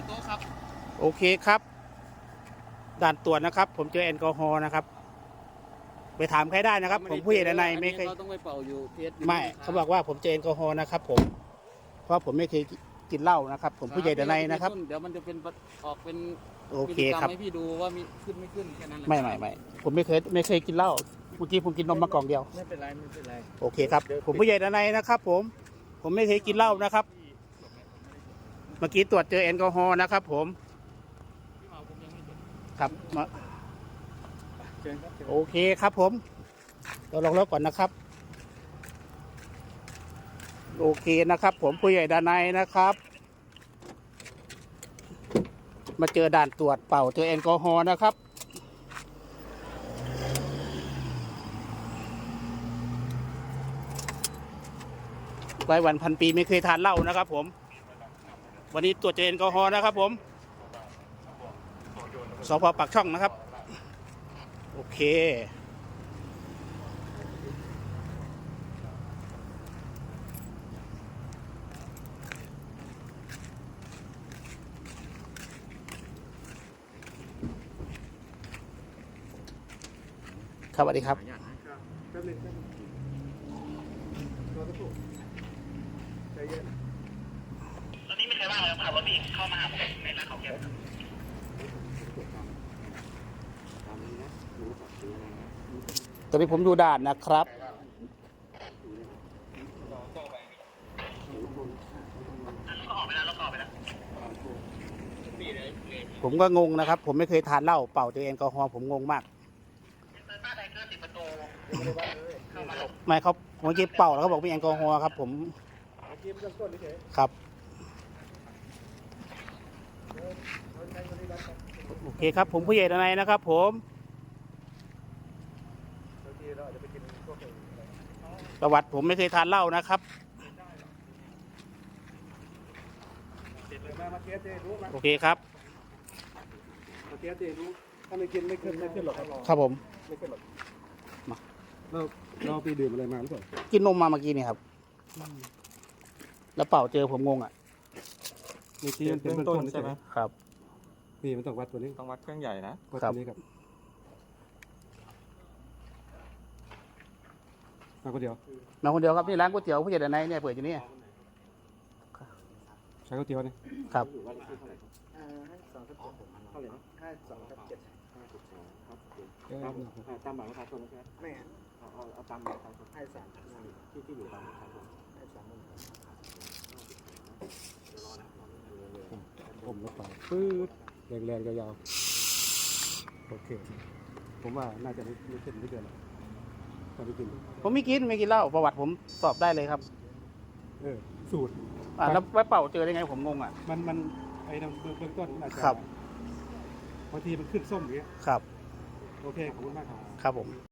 อยู่โต๊ะครับ โอเคครับ ด่านตรวจนะครับ ผมเจอแอลกอฮอล์นะครับ ไปถามใครได้นะครับ ผมผู้ใหญ่ด้านในไม่เคยเราต้องไปเป่าอยู่เทสไม่เขาบอกว่าผมเจอแอลกอฮอล์นะครับ ผม เพราะผมไม่เคยกินเหล้านะครับ ผมผู้ใหญ่ด้านในนะครับ เดี๋ยวมันจะเป็นออกเป็นโอเคครับพฤติกมให้พี่ดูว่ามีขึ้นไม่ขึ้นแค่นั้นแหละไม่ไม่ไม่ผมไม่เคยไม่เคยกินเหล้าเมื่อกี้ผมกินนมมากล่องเดียวไม่เป็นไรไม่เป็นไรโอเคครับ ผมผู้ใหญ่ด้านในนะครับ ผม ผมไม่เคยกินเหล้านะครับ เมื่อกี้ตรวจเจอแอลกอฮอล์นะครับผมครับมาโอเคครับผม เราลองรถก่อนนะครับ โอเคนะครับ ผมผู้ใหญ่ดานในนะครับ มาเจอด่านตรวจเป่าเจอแอลกอฮอล์นะครับร้อยวันพันปีไม่เคยทานเหล้านะครับผม วันนี้ตรวจเจอแอลกอฮอล์นะครับผมสพปักช่องนะครับ โอเค ครับสวัสดีครับใจเย็น มขับรถพี่เข้ามาหาผมในร้านข้าวแกตอนนี้ผมดูด่านนะครับ ก็ออกไปแล้วแล้วก็ออกไปแล้วผมก็งงนะครับ ผมไม่เคยทานเหล้าเป่าเจอแอลกอฮอล์ผมงงมากเป็นโตโยต้าไทเกอร์สิบประตูเข้ามาหลบไม่เขาเมื่อกี้เป่าแล้วเขาบอกมีแอลกอฮอล์ครับ ผมครับ ๆเอาใช้คนนี้รัดครับ โอ เคครับผมผู้ใหญ่ด้านในนะครับ ผมบางทีเราอาจจะไปกินพวกอื่นอะไรประวัติผมไม่เคยทานเหล้านะครับเสร็จเลยมามาเทสเจรู้มาโอเคครับมาเทสเจรู้ถ้าไม่กินไม่ขึ้นไม่ขึ้นหรอกครับครับผมไม่ขึ้นหรอกมาเราเราไปดื่มอะไรมาหรือเปล่ากินนมมาเมื่อกี้นี่ครับ แล้วเป่าเจอผมงงอะเมื่อกี้มันเป็นเบื้องต้นใช่ไหมครับ นี่มันต้องวัดตัวนี้ต้องวัดเครื่องใหญ่นะวัดครัตับวนี้กับมาคนเดียวมาคนเดียวครับนี่ร้านก๋วยเตี๋ยวผู้ใหญ่ด้านในเนี่ยเปิดอยู่นี่ใช้ก๋วยเตี๋ยวนี่ครับเออตามบัตรประชาชนนะครับไม่เอาเอาเอาตามบัตรประชาชนให้สามที่ที่อยู่ตามบัตรประชาชนให้สามผมแล้วไปปื๊ด แรงๆยาวๆโอเค ผมว่าน่าจะไม่ไม่ขึ้นไม่เกินหรอกถ้าไม่กินผมไม่กินไม่กินเหล้าประวัติผมสอบได้เลยครับเออสูตร อ่าแล้วไว้เป่าเจอได้ไงผมงงอะ มันมันไอ้เบื้องต้นมันอาจจะครับ บางทีมันขึ้นส้มอย่างเงี้ยครับ โอเคขอบคุณมากครับ ครับผม